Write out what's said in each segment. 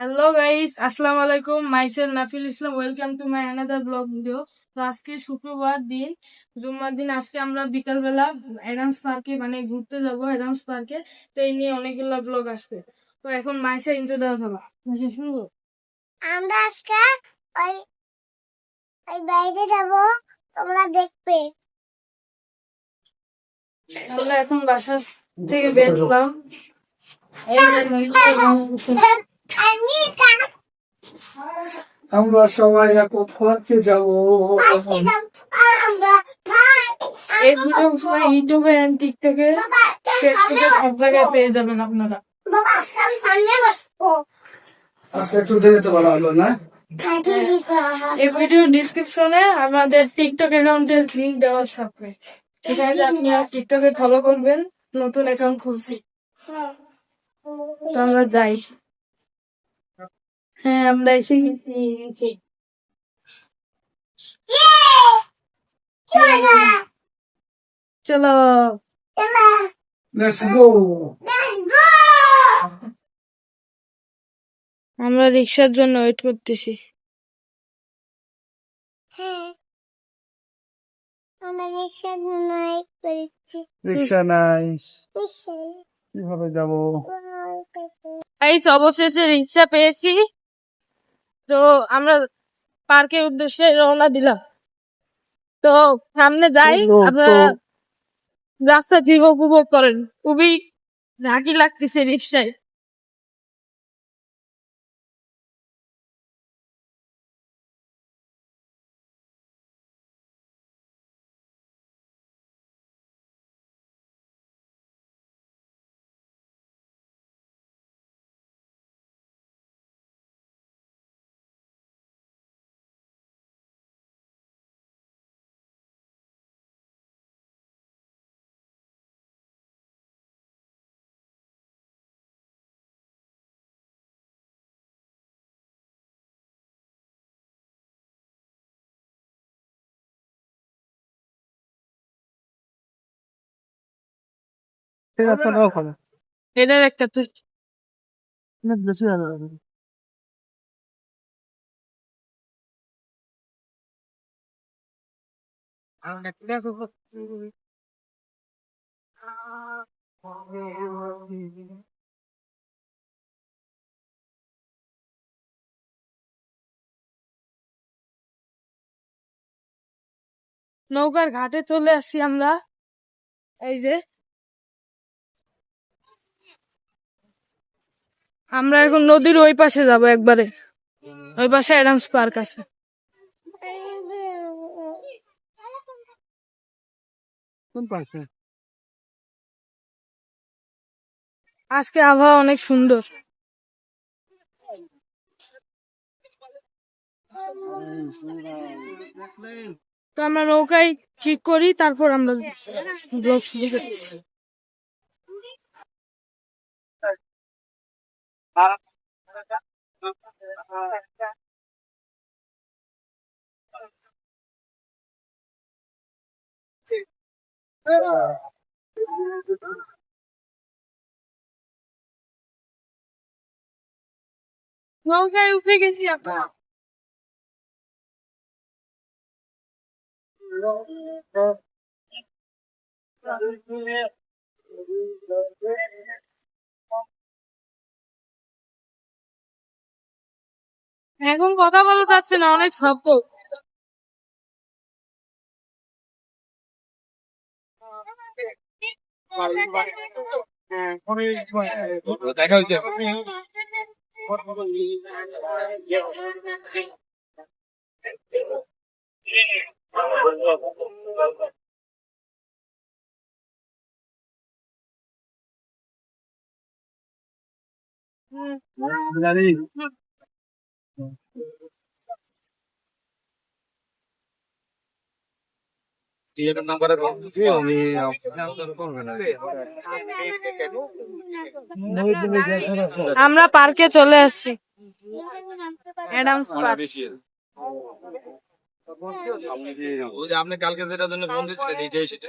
Hello guys আসসালামু আলাইকুম myself Nafil Islam welcome to my another blog video তো আজকে শুক্রবার দিন জুম্মার দিন। আজকে আমরা বিকালবেলা অ্যাডামস পার্কে মানে ঘুরতে যাব অ্যাডামস পার্কে। তো এই নিয়ে অনেকগুলো ব্লগ আসবে। তো এখন মাইসের ইন্ট্রো দেওয়া মাইসে শুরু করো। আমরা আজকে ওই ওই বাইরে যাব। তোমরা দেখবে। আমরা এখন বাসা থেকে বের হলাম। এই আমরা সবাই এখন পার্কে যাব। আর এই ভিডিও ইউটিউবে এন্ড টিকটকে ফেসবুকে সব জায়গায় পেয়ে যাবেন আপনারা। বাবা, আজকে আমি সামনে বসবো। আজকে একটু দেরিতে বলা হলো না? হ্যাঁ, হয়? এই ভিডিও ডিসক্রিপশনে আমাদের টিকটক অ্যাকাউন্টের লিংক দেওয়া থাকবে। সেখানে আপনি টিকটকে ফলো করবেন নতুন অ্যাকাউন্ট খুলছি। হ্যাঁ। তো আমরা যাই। হ্যাঁ আমরা এসে গেছি। ইয়ে! চলো let's go! আমরা রিক্সার জন্য ওয়েট করতেছি হ্যাঁ। রিক্সা নাই কীভাবে যাব গাইস অবশেষে রিক্সা পেয়েছি তো আমরা পার্কের উদ্দেশ্যে রওনা দিলাম। তো সামনে যাই আপনারা রাস্তা ভিউ উপভোগ করেন। খুবই রাগি লাগতেছে রিক্সায়। এটার একটা তুই বেশি ভালো নৌকার ঘাটে চলে আসছি আমরা। এই যে আমরা এখন নদীর ওই পাশে যাব একবারে। ওই পাশে অ্যাডামস পার্ক আছে। কোন পাশে আজকে আবহাওয়া অনেক সুন্দর। তো আমরা নৌকায় ঠিক করি তারপর আমরা ব্লগ শুরু করছি। Não caiu freguesia, pá. Não. এখন কথা বলা যাচ্ছে না অনেক শব্দ। দেখা হয়েছে জানি নাম্বারে উনি আমরা পার্কে চলে আসছি। Adams park. ওই যে আপনি কালকে যেটার জন্য ফোন দিয়েছিলেন এইটাই সেটা।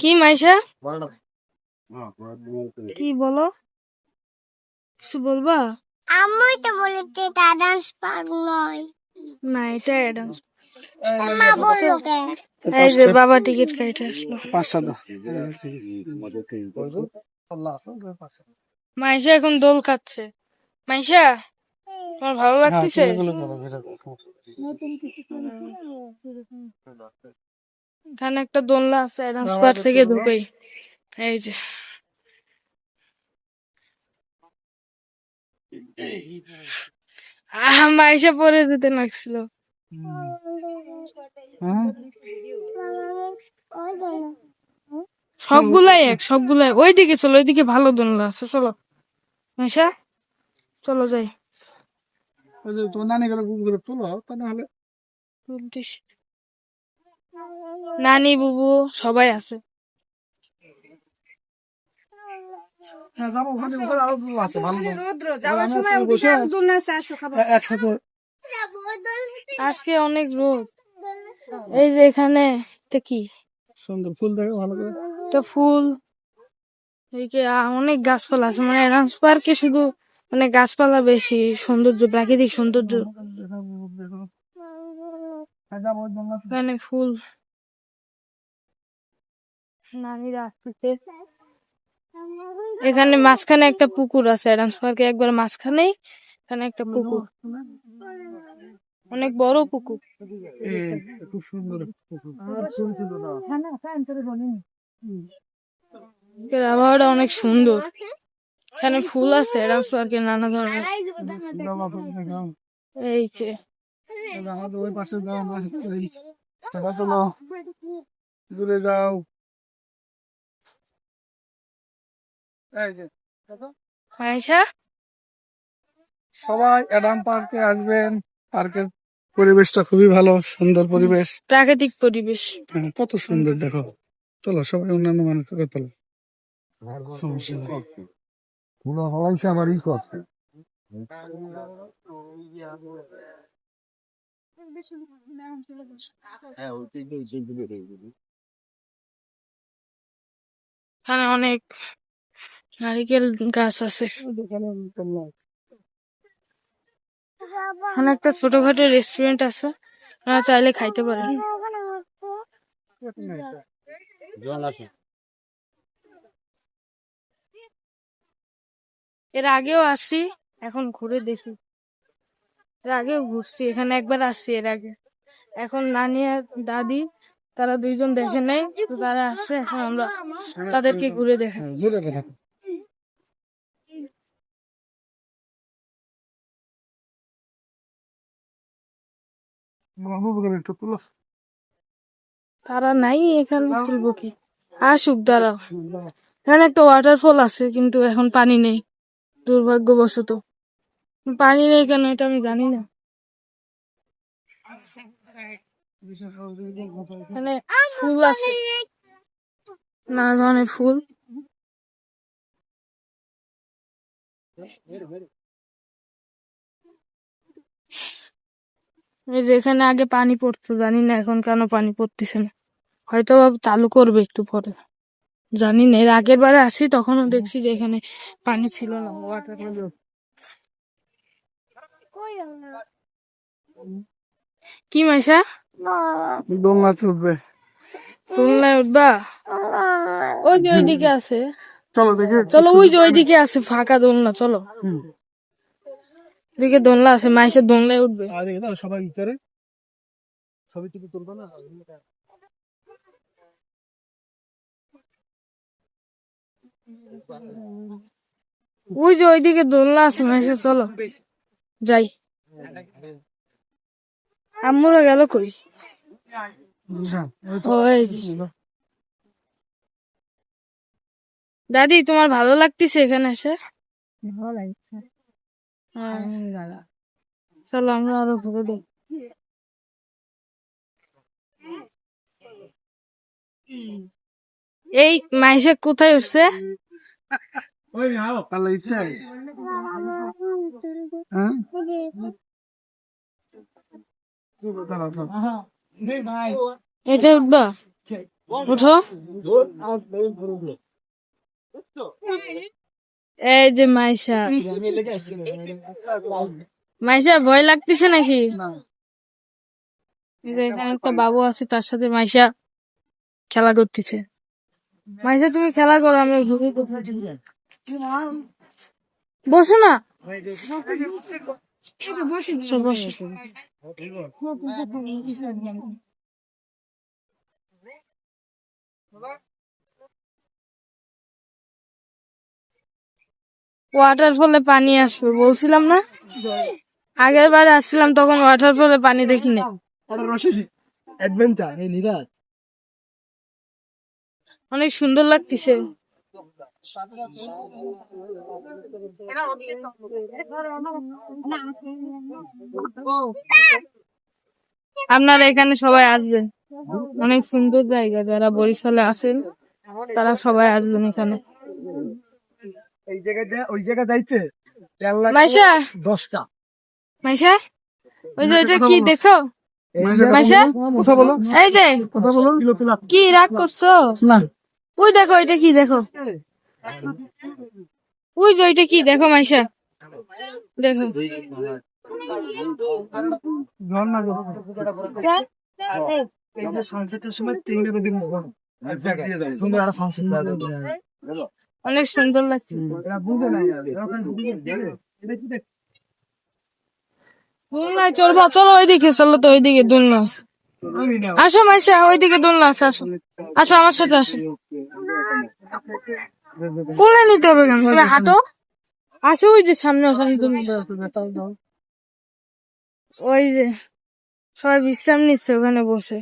কি মাইশা? কি বলো? কিছু বলবা? আমি তো বলেছি এটা ডান্স পার্ক নয়। না এটা অ্যাডামস মা বলল কে? এই যে বাবা টিকিট কাইটে আসলো। পাঁচটা মাইশা এখন দোল খাচ্ছে। মাইশা তোমার ভালো লাগতেছে? এখানে একটা দোলনা আছে পার্ক থেকে ঢুকেই। এই যে। পরে যেতে লাগছিল। সবগুলাই এক সবগুলাই। ওইদিকে চলো ওইদিকে ভালো দোলনা আছে চলো। মাইশা চলো যাই। তো নানি গেলে গুগলে তুলো তা নাহলে নানি বুবু সবাই আছে। হ্যাঁ আজকে অনেক রোদ। এই যে এখানে এটা কি? সুন্দর ফুল দেখো ভালো করে। এটা ফুল। এইদিকে আ- অনেক গাছপালা আছে মানে রান্স পার্কে শুধু মানে গাছপালা বেশি সৌন্দর্য প্রাকৃতিক সৌন্দর্য। এখানে ফুল। নানিরা আসতেছে। এখানে মাঝখানে একটা পুকুর আছে ডান্স পার্কে একবার মাঝখানেই এখানে একটা পুকুর। অনেক বড় পুকুর। খুব সুন্দর আজকের আবহাওয়াটা অনেক সুন্দর। এখানে ফুল আছে ডান্স পার্কে নানা ধরনের। এই যে। আমাদের ওই পাশে যাও টাকা তোলো। দূরে যাও। সবাই অ্যাডাম পার্কে আসবেন। পার্কের পরিবেশটা খুবই ভালো সুন্দর পরিবেশ। প্রাকৃতিক পরিবেশ। হ্যাঁ, কত সুন্দর দেখো। চলো সবাই অন্যান্য মানুষকে তোলো। সমস্যা নেই। আমার ই এখানে অনেক নারিকেল গাছ আছে। এখানে একটা ছোটখাটো রেস্টুরেন্ট আছে। আপনারা চাইলে খাইতে পারেন। এর আগেও আসছি এখন ঘুরে দেখি। এর আগেও ঘুরছি এখানে একবার আসছি এর আগে। এখন নানি আর দাদি তারা দুইজন দেখে নেই তো তারা আসছে এখন আমরা তাদেরকে ঘুরে দেখাই হ্যাঁ, তারা নাই এখানে তুলবো কি? আসুক দাঁড়াও। এখানে একটা ওয়াটারফল আছে কিন্তু এখন পানি নেই দুর্ভাগ্যবশত। পানি নেই কেন? এটা আমি জানি না। এখানে ফুল আছে। নানা ধরনের ফুল। এই যে এখানে আগে পানি পড়তো, জানি না এখন কেন পানি পড়তেছে না। হয়তো চালু করবে একটু পরে। জানি না, এর আগের বারে আসি, তখনও দেখছি যে এখানে পানি ছিল না। ওয়াটার কি মাইশা দোলনা চলবে খুলনায় উঠবা ওই যে ওইদিকে আছে চলো দেখি চলো ওই যে ওইদিকে আছে ফাঁকা দোলনা চলো ওইদিকে দোলনা আছে মাইশা দোলনায় উঠবে আর দেখি দাও সবাই তুলবো না ওই যে ওইদিকে দোলনা আছে মাইশা চলো যাই। আম্মুরা গেল করি দাদি তোমার ভালো লাগতেছে এখানে এসে? ভালো লাগছে। হ্যাঁ। চলো আমরা আরও ঘুরে দেখি। এই মাইসে কোথায় উঠছে? ইচ্ছে হ্যাঁ? ভাই এটা উঠবা। উঠো। এই যে মাইশা। মাইশা ভয় লাগতেছে নাকি? যে এখানে একটা বাবু আছে তার সাথে মাইশা খেলা করতেছে। মাইশা তুমি খেলা করো আমি ঘুরে বসো না। ওয়াটারফলে পানি আসবে বলছিলাম না? আগের বার আসছিলাম তখন ওয়াটারফলে পানি দেখিনি। অ্যাডভেঞ্চার অনেক সুন্দর লাগতেছে। আপনারা এখানে সবাই আসবেন। অনেক সুন্দর জায়গা যারা বরিশালে আসেন তারা সবাই আসবেন এখানে। এই জায়গাটা ওই জায়গা যাইতে মাইশা? দশটা। মাইশা? ওই যে ওইটা কি দেখো? মাইশা? কথা বলো এই যে কথা বলো। কিলো কিলো কি রাগ করছ? না। ওই দেখো এটা কি দেখো? ওই যে ওইটা কি? দেখো মাইশা। দেখো। অনেক সুন্দর লাগছে। চলবা, চলো ওইদিকে, চলো তো ওইদিকে দোলনা আছে আসো মাইশা, ওইদিকে দোলনা আসো। আসো, আমার সাথে আসো। কোলে নিতে হবে কেন? তুমি হাঁটো। আসো ওই যে সামনে ওখানে দোলনা ওই যে সবাই বিশ্রাম নিচ্ছে ওখানে বসে।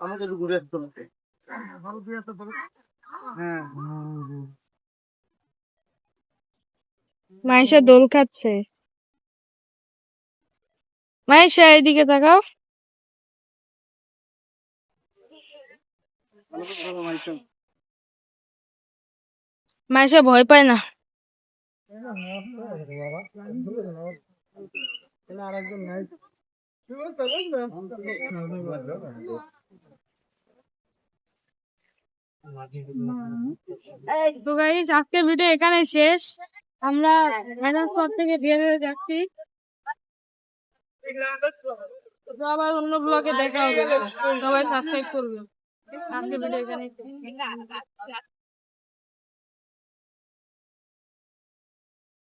আমাকে ঘুরে আসতে হবে। হ্যাঁ মাইশা দোল খাচ্ছে। মাইশা এদিকে তাকাও। মাইশা ভয় পায় না। আরেকজন নাই? তো গাইস আজকের ভিডিও এখানে শেষ। আমরা ম্যানেজ পর থেকে বের হয়ে যাচ্ছি। আবার অন্য ব্লগে দেখা হবে। সবাই সাবস্ক্রাইব করবে। আজকের ভিডিও এখানে।